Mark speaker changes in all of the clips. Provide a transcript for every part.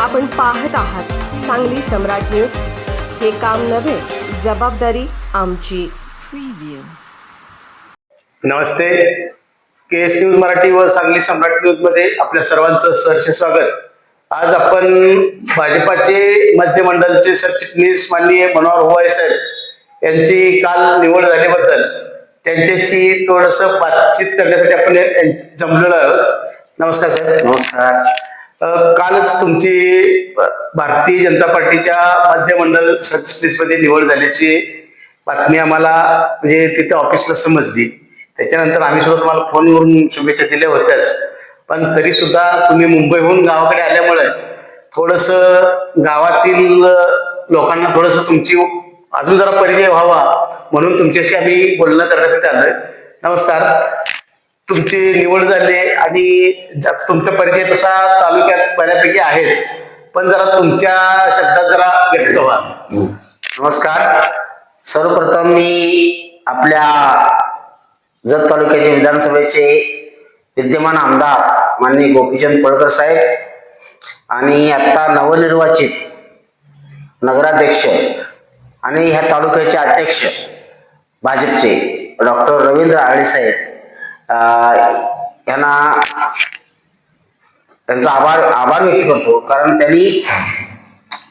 Speaker 1: आपण पाहत आहात सांगली सम्राट न्यूज. हे काम नव्हे जबाबदारी आमची.
Speaker 2: नमस्ते. के एस न्यूज मराठी व सांगली सम्राट न्यूजमध्ये आपल्या सर्वांचं सहर्ष स्वागत. आज आपण भाजपाचे मध्य मंडळचे सरचिटणीस माननीय मनोहर हुवाळे साहेब यांची काल निवड झाल्याबद्दल त्यांच्याशी थोडस बातचीत करण्यासाठी आपण जमलेलो आहोत. नमस्कार साहेब.
Speaker 3: नमस्कार.
Speaker 2: कालच तुमची भारतीय जनता पार्टीच्या मध्य सरचिटणीसमध्ये निवड झाल्याची बातमी आम्हाला म्हणजे तिथे ऑफिसला समजली. त्याच्यानंतर आम्ही सुद्धा तुम्हाला फोनवरून शुभेच्छा दिल्या होत्याच. पण तरी सुद्धा तुम्ही मुंबईहून गावाकडे आल्यामुळे थोडस गावातील लोकांना थोडस तुमची अजून जरा परिचय व्हावा म्हणून तुमच्याशी आम्ही बोलणं करण्यासाठी आलोय. नमस्कार. तुमची निवड झाली आणि तुमचा परिचय तसा तालुक्यात बऱ्यापैकी आहेच. पण जरा तुमच्या शब्दात जरा व्यक्त व्हा.
Speaker 3: नमस्कार. सर्वप्रथम मी आपल्या जत तालुक्याचे विधानसभेचे विद्यमान आमदार माननीय गोपीचंद पळकर साहेब आणि आता नवनिर्वाचित नगराध्यक्ष आणि ह्या तालुक्याचे अध्यक्ष भाजपचे डॉक्टर रवींद्र आळे साहेब. यांना त्यांचा आभार आभार व्यक्त करतो. कारण त्यांनी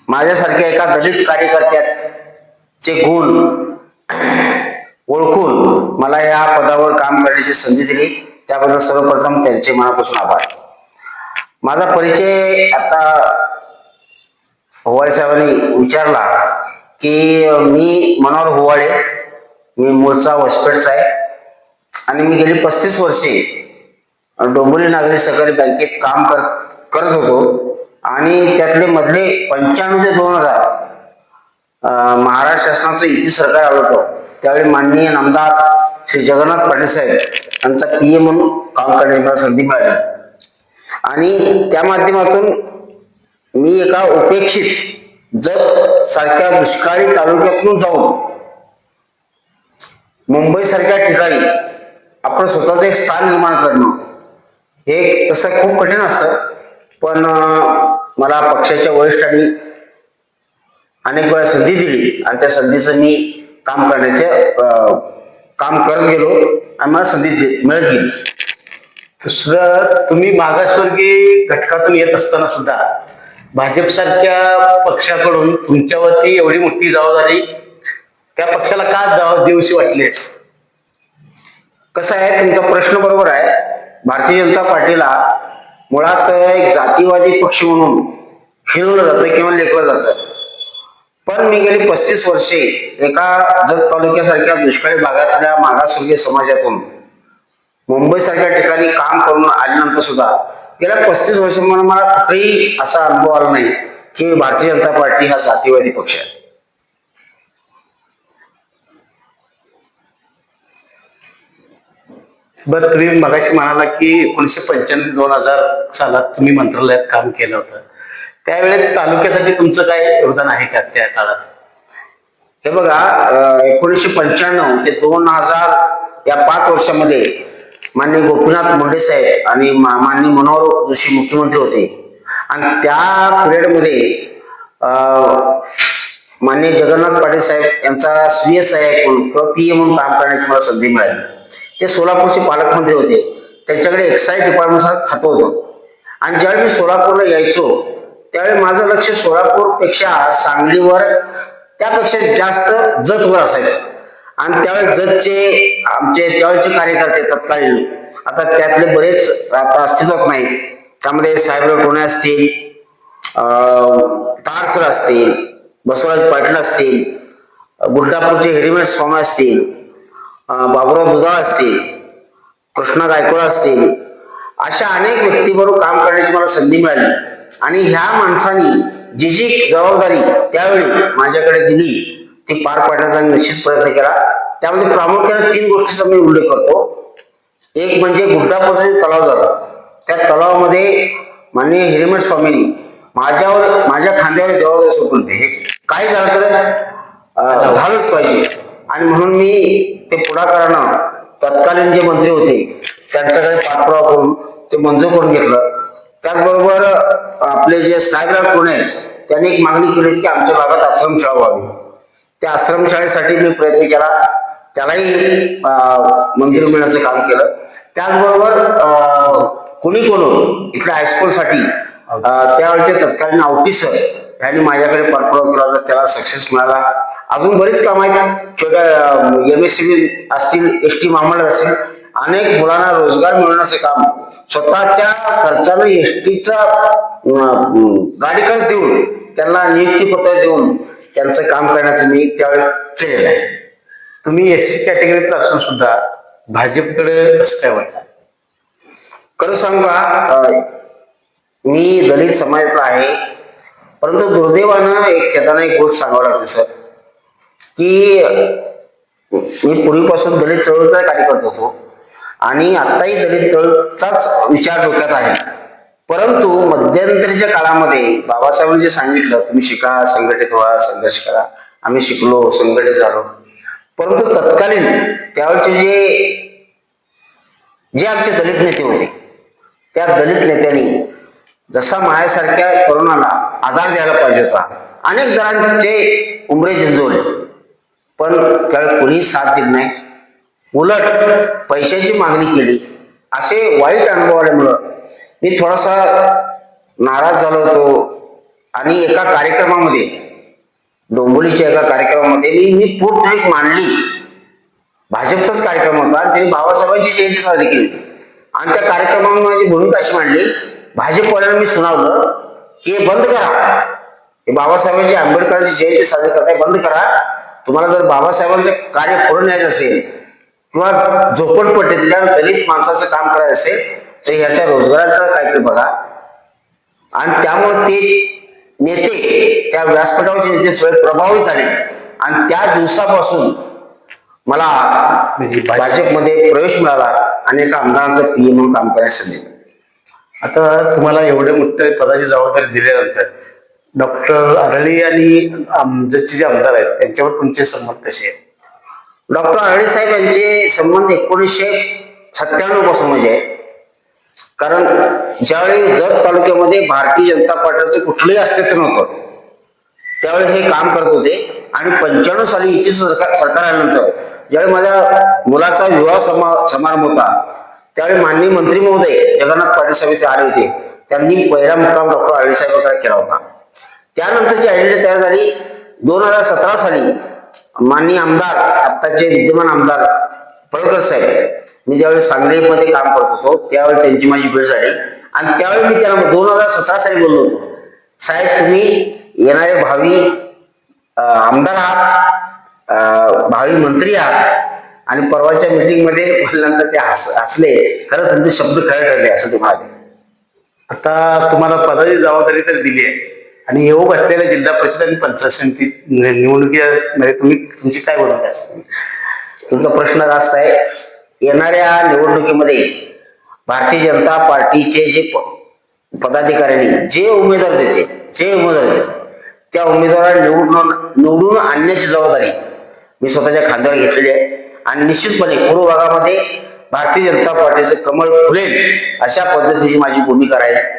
Speaker 3: माझ्यासारख्या एका दलित कार्यकर्त्याचे गुण ओळखून मला या पदावर काम करण्याची संधी दिली. त्याबद्दल सर्वप्रथम त्यांचे मनापासून आभार. माझा परिचय आता होवाळे साहेबांनी विचारला की मी मनोहर होवाळे मी मूळचा वसपेठचा आहे. आणि मी गेली पस्तीस वर्षे डोंबिवली नागरी सहकारी बँकेत काम कर करत होतो. आणि त्यातले मधले पंच्याण्णव ते दोन हजार महाराष्ट्र शासनाचं युती सरकार आलं होतं त्यावेळी माननीय आमदार श्री जगन्नाथ पाटील साहेब यांचा पी ए म्हणून काम करण्याची मला संधी मिळाली. आणि त्या माध्यमातून मी एका उपेक्षित जग सारख्या दुष्काळी तालुक्यातून जाऊन मुंबईसारख्या ठिकाणी आपण स्वतःचं एक स्थान निर्माण करणं हे तसं खूप कठीण असतं. पण मला पक्षाच्या वरिष्ठांनी अनेक वेळा संधी दिली आणि त्या संधीचं मी काम करण्याचे काम करत गेलो आणि मला संधी दे- मिळत गेली.
Speaker 2: दुसरं तुम्ही मागासवर्गीय घटकातून येत असताना सुद्धा भाजपसारख्या पक्षाकडून तुमच्यावरती एवढी मोठी जबाबदारी त्या पक्षाला का जबाब देऊशी वाटली
Speaker 3: कसं आहे तुमचा प्रश्न बरोबर आहे. भारतीय जनता पार्टीला मुळात एक जातीवादी पक्ष म्हणून फिरवलं जातं किंवा लेखलं जातं पण मी गेली पस्तीस वर्षे एका जत तालुक्यासारख्या दुष्काळी भागातल्या मागासवर्गीय समाजातून मुंबईसारख्या ठिकाणी काम करून आल्यानंतर सुद्धा गेल्या पस्तीस वर्षांमध्ये मला कुठेही असा अनुभव आला नाही की भारतीय जनता पार्टी हा जातीवादी पक्ष आहे.
Speaker 2: बरं तुम्ही मगाशी म्हणाला की एकोणीशे पंच्याण्णव दोन हजार सालात तुम्ही मंत्रालयात काम केलं होतं. त्यावेळेस तालुक्यासाठी तुमचं काय योगदान आहे का त्या काळात?
Speaker 3: हे बघा एकोणीसशे पंच्याण्णव ते दोन हजार या पाच वर्षामध्ये माननीय गोपीनाथ मुंडे साहेब आणि मा- माननीय मनोहर जोशी मुख्यमंत्री होते. आणि त्या पिरियडमध्ये माननीय जगन्नाथ पाटील साहेब यांचा स्वीय सहाय्यक म्हणून किंवा पी ए म्हणून काम करण्याची मला संधी मिळाली. ते सोलापूरचे पालकमंत्री होते. त्यांच्याकडे एक्साईज डिपार्टमेंटचा खातं होतं. आणि ज्यावेळी मी सोलापूरला यायचो त्यावेळी माझं लक्ष सोलापूरपेक्षा सांगलीवर त्यापेक्षा जास्त जतवर असायचं. आणि त्यावेळी जतचे आमचे त्यावेळेचे कार्यकर्ते तत्कालीन. आता त्यातले बरेच आता अस्तित्वात नाही. त्यामध्ये साहेबराव टोणे असतील टारसर असतील बसवराज पाटील असतील गुड्डापूरचे हेरिमेट स्वामी असतील बाबुराव दुधाळ असतील कृष्णा गायकवाड असतील अशा अनेक व्यक्तीबरोबर काम करण्याची मला संधी मिळाली. आणि ह्या माणसांनी जी जी जबाबदारी त्यावेळी माझ्याकडे दिली ती पार पाडण्याचा मी निश्चित प्रयत्न केला. त्यामध्ये प्रामुख्याने तीन गोष्टीचा मी उल्लेख करतो. एक म्हणजे गुड्डापासून तलाव झाला. त्या तलावामध्ये माननीय हिरेमठ स्वामींनी माझ्यावर माझ्या खांद्यावर जबाबदारी सोपवली. हे काय झालं तर झालंच पाहिजे. आणि म्हणून मी ते पुढाकारानं तत्कालीन जे मंत्री होते त्यांच्याकडे पाठपुरावा करून ते मंजूर करून घेतलं. त्याचबरोबर आपले जे साहेबराव पुणे त्यांनी एक मागणी केली होती की आमच्या भागात आश्रमशाळा व्हावी. त्या आश्रमशाळेसाठी मी प्रयत्न केला. त्यालाही मंदिर मिळण्याचं काम केलं. त्याचबरोबर कोणी कोण इथल्या हायस्कूलसाठी अं, त्यावेळेचे तत्कालीन ऑफिसर यांनी माझ्याकडे पाठपुरावा केला होता. त्याला सक्सेस मिळाला. अजून बरीच काम आहेत. एम एस सी असतील एस टी महामंडळ असेल अनेक मुलांना रोजगार मिळवण्याचे काम. स्वतःच्या खर्चानं एस टीचा गाडी खर्च देऊन त्यांना नियुक्तीपत्र देऊन त्यांचं काम करण्याचं मी त्यावेळी केलेलं आहे.
Speaker 2: तुम्ही एस सी कॅटेगरीतला असून सुद्धा भाजपकडे कसं काय वाटतं?
Speaker 3: खरं सांगू का मी दलित समाजातला आहे. परंतु दुर्दैवानं एक खेताना एक गोष्ट सांगावं लागते सर. की मी पूर्वीपासून दलित चळवळीचा कार्यकर्ता होतो. आणि आत्ताही दलित चळवळीचाच विचार डोक्यात आहे. परंतु मध्यंतरीच्या काळामध्ये बाबासाहेबांनी जे सांगितलं तुम्ही शिका संघटित व्हा संघर्ष करा. आम्ही शिकलो संघटित झालो. परंतु तत्कालीन त्यावेळचे जे जे आमचे दलित नेते होते त्या दलित नेत्यांनी जसा माझ्यासारख्या तरुणाला आधार द्यायला पाहिजे होता. अनेक जणांचे उमरे झिंजवले. पण त्याला कोणीही साथ दिली नाही. उलट पैशाची मागणी केली. असे वाईट अनुभव आल्यामुळं मी थोडासा नाराज झालो होतो. आणि एका कार्यक्रमामध्ये डोंबोलीच्या एका कार्यक्रमामध्ये मी मी पूर्ण मांडली. भाजपचाच कार्यक्रम होता आणि त्यांनी बाबासाहेबांची जयंती साजरी केली होती. आणि त्या कार्यक्रमामध्ये माझी भूमिका अशी मांडली. भाजपवाल्यांना मी सुनावलं की हे बंद करा. हे बाबासाहेबांची आंबेडकरांची जयंती साजरी करताय बंद करा. तुम्हाला जर बाबासाहेबांचं कार्य पुढे न्यायचं असेल किंवा झोपडपट्टीतल्या दलित माणसाचं काम करायचं असेल तर ह्याच्या रोजगाराचा काहीतरी बघा. आणि त्यामुळे ते नेते त्या व्यासपीठावरचे नेते थोडे प्रभावी झाले. आणि त्या दिवसापासून मला
Speaker 2: म्हणजे
Speaker 3: भाजपमध्ये प्रवेश मिळाला आणि एका आमदारांचं पीएम म्हणून काम करायला संधी
Speaker 2: आता तुम्हाला एवढे मोठे पदाची जबाबदारी दिल्यानंतर डॉक्टर आरळी आणि आमचे जे आमदार आहेत त्यांच्यावर तुमचे संबंध कसे आहेत?
Speaker 3: डॉक्टर आरडे साहेब यांचे संबंध एकोणीसशे सत्त्याण्णवपासून म्हणजे आहे कारण ज्यावेळी जत तालुक्यामध्ये भारतीय जनता पार्टीचं कुठलंही अस्तित्व नव्हतं त्यावेळी हे काम करत होते. आणि पंच्याण्णव साली युती सरकार सरकार आल्यानंतर ज्यावेळी माझ्या मुलाचा विवाह समा समारंभ होता त्यावेळी माननीय मंत्री महोदय जगन्नाथ पाटील साहेब इथे आले होते. त्यांनी पहिला मुक्काम डॉक्टर आळी साहेबांकडे केला होता. त्यानंतरची आयडेंटिटी तयार झाली दोन हजार सतरा साली माननीय आमदार आत्ताचे विद्यमान आमदार पळकर साहेब. मी ज्यावेळी सांगलीमध्ये काम करत होतो त्यावेळी त्यांची माझी भेट झाली. आणि त्यावेळी मी त्यांना दोन हजार सतरा साली बोललो होतो. साहेब तुम्ही येणारे भावी आमदार आहात भावी मंत्री आहात आणि परवाच्या मीटिंगमध्ये बोलल्यानंतर ते हस हसले. खरं तुमचे शब्द खरे ठरले असं ते म्हणाले.
Speaker 2: आता तुम्हाला पदाची जबाबदारी तर दिली आहे. आणि येऊ घातलेल्या जिल्हा परिषद आणि पंचायत समिती निवडणुकीमध्ये तुम्ही तुमची काय भूमिका असते
Speaker 3: तुमचा प्रश्न जास्त आहे. येणाऱ्या निवडणुकीमध्ये भारतीय जनता पार्टीचे जे प- पदाधिकाऱ्यांनी जे उमेदवार देते जे उमेदवार देते त्या उमेदवाराला निवडून निवडून आणण्याची जबाबदारी मी स्वतःच्या खांद्यावर घेतलेली आहे. आणि निश्चितपणे पूर्व भागामध्ये भारतीय जनता पार्टीचं कमळ फुलेल अशा पद्धतीची माझी भूमिका राहील.